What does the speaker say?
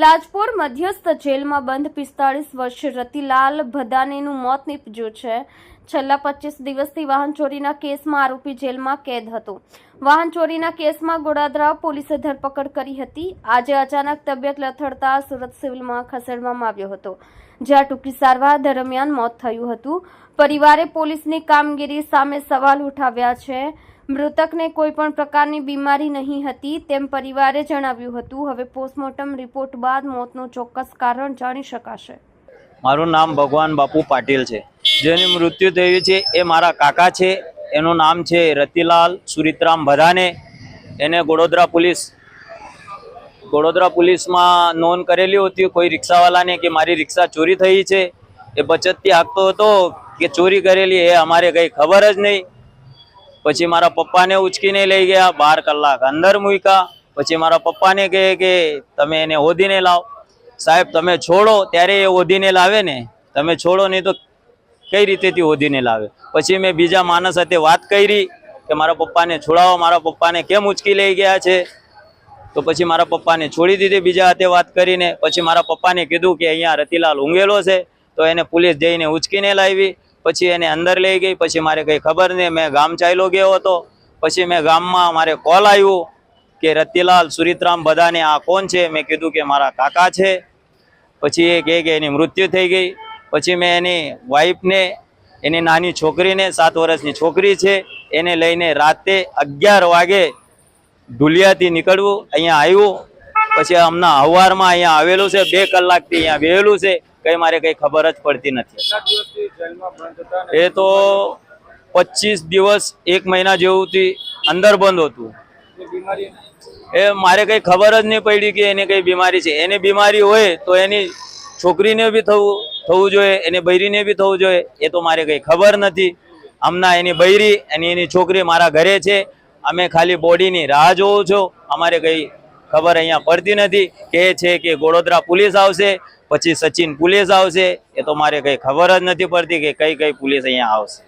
લાજપોર મધ્યસ્થ જેલમાં બંધ પિસ્તાળીસ વર્ષે રતિલાલ ભદાનેનું મોત નીપજ્યું છે. છેલ્લા પચીસ દિવસથી વાહન ચોરીના કેસમાં આરોપી જેલમાં કેદ હતો. વાહન ચોરીના કેસમાં ગોડાદરા પોલીસે ધરપકડ કરી હતી. આજે અચાનક તબિયત લથડતા સુરત સિવિલમાં ખસેડવામાં આવ્યો હતો, જ્યાં ટૂંકી સારવાર દરમિયાન મોત થયું હતું. પરિવારે પોલીસની કામગીરી સામે સવાલ ઉઠાવ્યા છે. મૃતકને કોઈ પણ પ્રકારની બીમારી નહીં હતી તેમ પરિવારે જણાવ્યું હતું. હવે પોસ્ટમોર્ટમ રિપોર્ટ બાદ મોતનું ચોક્કસ કારણ જાણી શકાશે. મારું નામ ભગવાન બાપુ પાટીલ છે. જેની મૃત્યુ થયું છે એ મારા કાકા છે. એનું નામ છે રતિલાલ સુરિતરામ ભદાને એને ગોડોદરા પોલીસ, ગોડોદરા પોલીસમાં નોંધ કરેલી હતી. કોઈ રિક્ષાવાલાને કે મારી રિક્ષા ચોરી થઈ છે. એ બચતથી હાંકતો હતો કે ચોરી કરેલી એ અમારે કંઈ ખબર જ નહીં. પછી મારા પપ્પાને ઉચકીને લઈ ગયા બાર કલાક અંદર મૂક્યા. પછી મારા પપ્પાને કહે કે તમે એને ઓધીને લાવ. સાહેબ, તમે છોડો, ત્યારે એ ઓધીને લાવે ને. તમે છોડો નહીં તો કઈ રીતેથી ઓધીને લાવે? પછી મેં બીજા માણસ સાથે વાત કરી કે મારા પપ્પાને છોડાવો, મારા પપ્પાને કેમ ઉચકી લઈ ગયા છે? તો પછી મારા પપ્પાને છોડી દીધી બીજા હાથે વાત કરીને. પછી મારા પપ્પાને કીધું કે અહીંયા રતિલાલ ઊંઘેલો છે, તો એને પોલીસ જઈને ઉચકીને લાવી. પછી એને અંદર લઈ ગઈ, પછી મારે કંઈ ખબર નહીં. મેં ગામ ચાલ્યો ગયો હતો. પછી મેં ગામમાં મારે કોલ આવ્યો કે, રતિલાલ, સુરિતરામ બધાને આ કોણ છે? મેં કીધું કે, મારા કાકા છે. પછી એ કહે કે, એની મૃત્યુ થઈ ગઈ. પછી મેં એની વાઈફને એની નાની છોકરીને, સાત વર્ષની છોકરી છે, એને લઈને રાતે અગિયાર વાગે ઢુલિયાથી નીકળવું, અહીંયા આવ્યું. પછી હમણાં હવારમાં અહીંયા આવેલું છે બે કલાકથી અહીંયા બેહેલું છે કઈ મારે કઈ ખબર જ પડતી નથી. એ તો પચીસ દિવસ એક મહિના જેવુંથી અંદર બંધ હતું. એ મારે કઈ ખબર જ નહીં પડી કે એને કઈ બીમારી છે. એની બીમારી હોય તો એની છોકરીને બી થવું થવું જોઈએ એને બૈરીને બી થવું જોઈએ એ તો મારે કઈ ખબર નથી. હમણાં એની બૈરી અને એની છોકરી મારા ઘરે છે. અમે ખાલી બોડીની રાહ જોઉં છો. અમારે કઈ ખબર અહીંયા પડતી નથી. કે છે કે ગોડોદરા પોલીસ આવશે, પછી સચિન પોલીસ આવશે. એ તો મારે કઈ ખબર જ નથી પડતી કે કઈ કઈ પોલીસ અહીંયા આવશે.